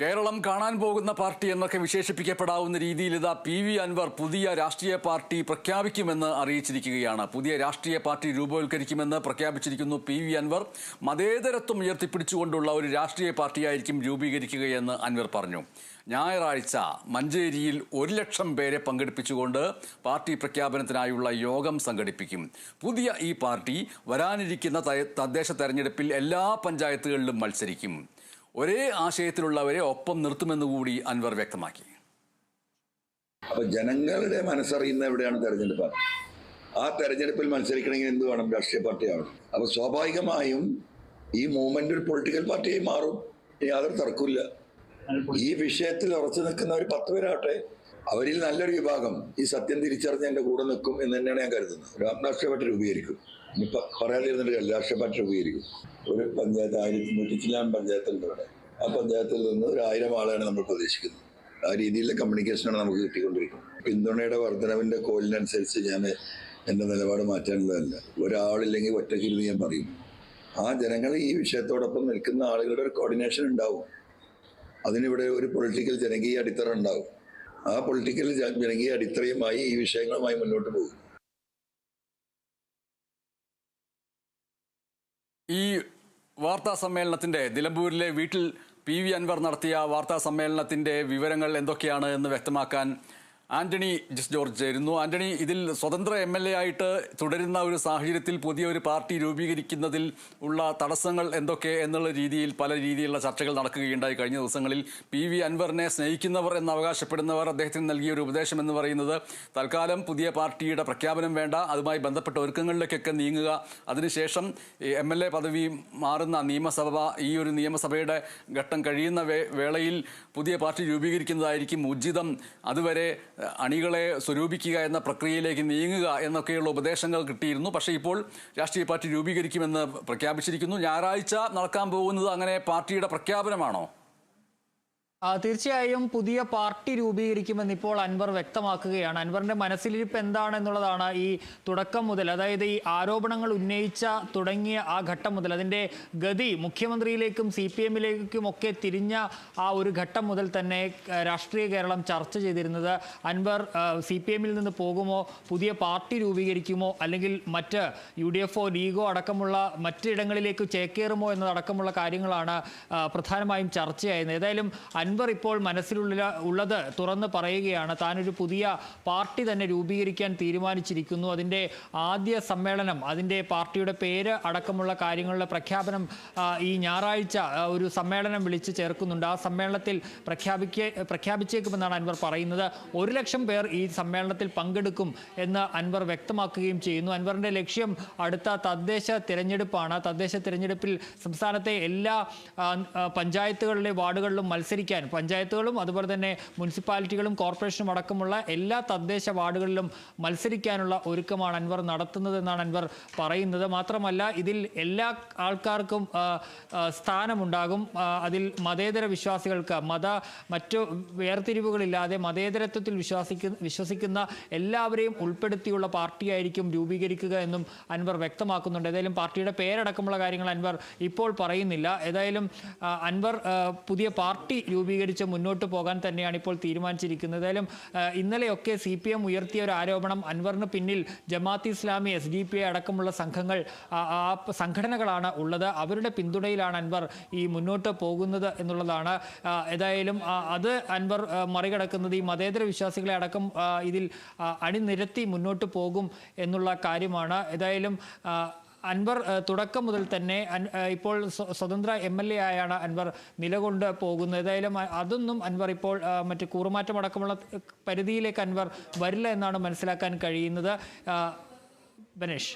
കേരളം കാണാൻ പോകുന്ന പാർട്ടി എന്നൊക്കെ വിശേഷിപ്പിക്കപ്പെടാവുന്ന രീതിയിൽ ഇതാ പി വി അൻവർ പുതിയ രാഷ്ട്രീയ പാർട്ടി പ്രഖ്യാപിക്കുമെന്ന് അറിയിച്ചിരിക്കുകയാണ്. പുതിയ രാഷ്ട്രീയ പാർട്ടി രൂപവൽക്കരിക്കുമെന്ന് പ്രഖ്യാപിച്ചിരിക്കുന്നു പി വി അൻവർ. മതേതരത്വം ഉയർത്തിപ്പിടിച്ചുകൊണ്ടുള്ള ഒരു രാഷ്ട്രീയ പാർട്ടിയായിരിക്കും രൂപീകരിക്കുകയെന്ന് അൻവർ പറഞ്ഞു. ഞായറാഴ്ച മഞ്ചേരിയിൽ ഒരു ലക്ഷം പേരെ പങ്കെടുപ്പിച്ചുകൊണ്ട് പാർട്ടി പ്രഖ്യാപനത്തിനായുള്ള യോഗം സംഘടിപ്പിക്കും. പുതിയ ഈ പാർട്ടി വരാനിരിക്കുന്ന തദ്ദേശ തെരഞ്ഞെടുപ്പിൽ എല്ലാ പഞ്ചായത്തുകളിലും മത്സരിക്കും. ഒരേ ആശയത്തിലുള്ളവരെ ഒപ്പം നിർത്തുമെന്ന് കൂടി അൻവർ വ്യക്തമാക്കി. അപ്പൊ ജനങ്ങളുടെ മനസ്സറിയുന്ന എവിടെയാണ് തെരഞ്ഞെടുപ്പ്? ആ തെരഞ്ഞെടുപ്പിൽ മത്സരിക്കണമെങ്കിൽ എന്ത് വേണം? രാഷ്ട്രീയ പാർട്ടിയാണ്. അപ്പൊ സ്വാഭാവികമായും ഈ മൂവ്മെന്റ് ഒരു പൊളിറ്റിക്കൽ പാർട്ടിയായി മാറും. യാതൊരു തർക്കമില്ല ഈ വിഷയത്തിൽ ഉറച്ചു നിൽക്കുന്ന ഒരു പത്ത് പേരാട്ടെ അവരിൽ നല്ലൊരു വിഭാഗം ഈ സത്യം തിരിച്ചറിഞ്ഞ് എന്റെ കൂടെ നിൽക്കും എന്ന് തന്നെയാണ് ഞാൻ കരുതുന്നത്. രാഷ്ട്രീയ പാർട്ടി രൂപീകരിക്കും. ഇനിയിപ്പോ പറയാതിരുന്നിട്ട് കാര്യമില്ല, രാഷ്ട്രീയ പാർട്ടി രൂപീകരിക്കും ഒരു പഞ്ചായത്ത് ആയിരത്തി നൂറ്റി ചില്ലാൻ പഞ്ചായത്തുണ്ട് ഇവിടെ. ആ പഞ്ചായത്തിൽ നിന്ന് ഒരു ആയിരം ആളെയാണ് നമ്മൾ പ്രതീക്ഷിക്കുന്നത്. ആ രീതിയിലുള്ള കമ്മ്യൂണിക്കേഷനാണ് നമുക്ക് കിട്ടിക്കൊണ്ടിരിക്കുന്നത്. പിന്തുണയുടെ വർധനവിന്റെ കോലിനനുസരിച്ച് ഞാൻ എന്റെ നിലപാട് മാറ്റാനുള്ളതല്ല. ഒരാളില്ലെങ്കിൽ ഒറ്റക്കിരുന്ന് ഞാൻ പറയും. ആ ജനങ്ങൾ ഈ വിഷയത്തോടൊപ്പം നിൽക്കുന്ന ആളുകളുടെ ഒരു കോർഡിനേഷൻ ഉണ്ടാവും. അതിനിവിടെ ഒരു പൊളിറ്റിക്കൽ ജനകീയ അടിത്തറ ഉണ്ടാവും. ആ പൊളിറ്റിക്കൽ ജനകീയ അടിത്തറയുമായി ഈ വിഷയങ്ങളുമായി മുന്നോട്ട് പോകും. ഈ വാർത്താ സമ്മേളനത്തിന്റെ നിലമ്പൂരിലെ വീട്ടിൽ പി വി അൻവർ നടത്തിയ വാർത്താ സമ്മേളനത്തിന്റെ വിവരങ്ങൾ എന്തൊക്കെയാണ് എന്ന് വ്യക്തമാക്കാൻ ആന്റണി ജസ് ജോർജ് ആയിരുന്നു ആന്റണി ഇതിൽ സ്വതന്ത്ര എം എൽ എ ആയിട്ട് തുടരുന്ന ഒരു സാഹചര്യത്തിൽ പുതിയ ഒരു പാർട്ടി രൂപീകരിക്കുന്നതിൽ ഉള്ള തടസ്സങ്ങൾ എന്തൊക്കെ എന്നുള്ള രീതിയിൽ പല രീതിയിലുള്ള ചർച്ചകൾ നടക്കുകയുണ്ടായി. കഴിഞ്ഞ ദിവസങ്ങളിൽ പി വി അൻവറിനെ സ്നേഹിക്കുന്നവർ എന്ന് അവകാശപ്പെടുന്നവർ അദ്ദേഹത്തിന് നൽകിയ ഒരു ഉപദേശം എന്ന് പറയുന്നത് തൽക്കാലം പുതിയ പാർട്ടിയുടെ പ്രഖ്യാപനം വേണ്ട അതുമായി ബന്ധപ്പെട്ട ഒരുക്കങ്ങളിലേക്കൊക്കെ നീങ്ങുക. അതിനുശേഷം എം എൽ എ പദവി മാറുന്ന നിയമസഭ ഈ ഒരു നിയമസഭയുടെ ഘട്ടം കഴിയുന്ന വേളയിൽ പുതിയ പാർട്ടി രൂപീകരിക്കുന്നതായിരിക്കും ഉചിതം. അതുവരെ അണികളെ സ്വരൂപിക്കുക എന്ന പ്രക്രിയയിലേക്ക് നീങ്ങുക എന്നൊക്കെയുള്ള ഉപദേശങ്ങൾ കിട്ടിയിരുന്നു. പക്ഷേ ഇപ്പോൾ രാഷ്ട്രീയ പാർട്ടി രൂപീകരിക്കുമെന്ന് പ്രഖ്യാപിച്ചിരിക്കുന്നു. ഞായറാഴ്ച നടക്കാൻ പോകുന്നത് അങ്ങനെ പാർട്ടിയുടെ പ്രഖ്യാപനമാണോ? തീർച്ചയായും പുതിയ പാർട്ടി രൂപീകരിക്കുമെന്ന് ഇപ്പോൾ അൻവർ വ്യക്തമാക്കുകയാണ്. അൻവറിന്റെ മനസ്സിലിരിപ്പ് എന്താണെന്നുള്ളതാണ് ഈ തുടക്കം മുതൽ അതായത് ഈ ആരോപണങ്ങൾ ഉന്നയിച്ച തുടങ്ങിയ ആ ഘട്ടം മുതൽ അതിന്റെ ഗതി മുഖ്യമന്ത്രിയിലേക്കും സി പി എമ്മിലേക്കും ഒക്കെ തിരിഞ്ഞ ആ ഒരു ഘട്ടം മുതൽ തന്നെ രാഷ്ട്രീയ കേരളം ചർച്ച ചെയ്തിരുന്നത് അൻവർ സി പി എമ്മിൽ നിന്ന് പോകുമോ പുതിയ പാർട്ടി രൂപീകരിക്കുമോ അല്ലെങ്കിൽ മറ്റ് യു ഡി ലീഗോ അടക്കമുള്ള മറ്റിടങ്ങളിലേക്ക് ചേക്കേറുമോ എന്നതടക്കമുള്ള കാര്യങ്ങളാണ് പ്രധാനമായും ചർച്ചയായിരുന്നത്. ഏതായാലും ഇപ്പോൾ മനസ്സിലുള്ള ഉള്ളത് തുറന്ന് പറയുകയാണ്. താനൊരു പുതിയ പാർട്ടി തന്നെ രൂപീകരിക്കാൻ തീരുമാനിച്ചിരിക്കുന്നു. അതിന്റെ ആദ്യ സമ്മേളനം അതിന്റെ പാർട്ടിയുടെ പേര് അടക്കമുള്ള കാര്യങ്ങളുടെ പ്രഖ്യാപനം ഈ ഞായറാഴ്ച ഒരു സമ്മേളനം വിളിച്ച് ചേർക്കുന്നുണ്ട്. ആ സമ്മേളനത്തിൽ പ്രഖ്യാപിക്ക പ്രഖ്യാപിച്ചേക്കുമെന്നാണ് അൻവർ പറയുന്നത്. ഒരു ലക്ഷം പേർ ഈ സമ്മേളനത്തിൽ പങ്കെടുക്കും എന്ന് അൻവർ വ്യക്തമാക്കുകയും ചെയ്യുന്നു. അൻവറിന്റെ ലക്ഷ്യം അടുത്ത തദ്ദേശ തിരഞ്ഞെടുപ്പാണ്. തദ്ദേശ തിരഞ്ഞെടുപ്പിൽ സംസ്ഥാനത്തെ എല്ലാ പഞ്ചായത്തുകളിലെ വാർഡുകളിലും മത്സരിക്കാൻ പഞ്ചായത്തുകളും അതുപോലെ തന്നെ മുനിസിപ്പാലിറ്റികളും കോർപ്പറേഷനും അടക്കമുള്ള എല്ലാ തദ്ദേശ വാർഡുകളിലും മത്സരിക്കാനുള്ള ഒരുക്കമാണ് അൻവർ നടത്തുന്നതെന്നാണ് അൻവർ പറയുന്നത്. മാത്രമല്ല ഇതിൽ എല്ലാ ആൾക്കാർക്കും സ്ഥാനമുണ്ടാകും. അതിൽ മതേതര വിശ്വാസികൾക്ക് മത മറ്റു വേർതിരിവുകളില്ലാതെ മതേതരത്വത്തിൽ വിശ്വാസിക്ക വിശ്വസിക്കുന്ന എല്ലാവരെയും ഉൾപ്പെടുത്തിയുള്ള പാർട്ടിയായിരിക്കും രൂപീകരിക്കുക എന്നും അൻവർ വ്യക്തമാക്കുന്നുണ്ട്. ഏതായാലും പാർട്ടിയുടെ പേരടക്കമുള്ള കാര്യങ്ങൾ അൻവർ ഇപ്പോൾ പറയുന്നില്ല. ഏതായാലും അൻവർ പുതിയ പാർട്ടി രൂപീകരിച്ച് മുന്നോട്ട് പോകാൻ തന്നെയാണ് ഇപ്പോൾ തീരുമാനിച്ചിരിക്കുന്നത്. ഏതായാലും ഇന്നലെയൊക്കെ സി പി എം ഉയർത്തിയ ഒരു ആരോപണം അൻവറിന് പിന്നിൽ Jamaat Islami S D P I അടക്കമുള്ള സംഘങ്ങൾ ആ സംഘടനകളാണ് ഉള്ളത്. അവരുടെ പിന്തുണയിലാണ് അൻവർ ഈ മുന്നോട്ട് പോകുന്നത് എന്നുള്ളതാണ്. ഏതായാലും അത് അൻവർ മറികടക്കുന്നത് ഈ മതേതര വിശ്വാസികളെ അടക്കം ഇതിൽ അണിനിരത്തി മുന്നോട്ട് പോകും എന്നുള്ള കാര്യമാണ്. ഏതായാലും അൻവർ തുടക്കം മുതൽ തന്നെ ഇപ്പോൾ സ്വതന്ത്ര എം എൽ എ ആയാണ് അൻവർ നിലകൊണ്ട് പോകുന്നത്. ഏതായാലും അതൊന്നും അൻവർ ഇപ്പോൾ മറ്റ് കൂറുമാറ്റം അടക്കമുള്ള പരിധിയിലേക്ക് അൻവർ വരില്ല എന്നാണ് മനസ്സിലാക്കാൻ കഴിയുന്നത്. ബനേഷ്.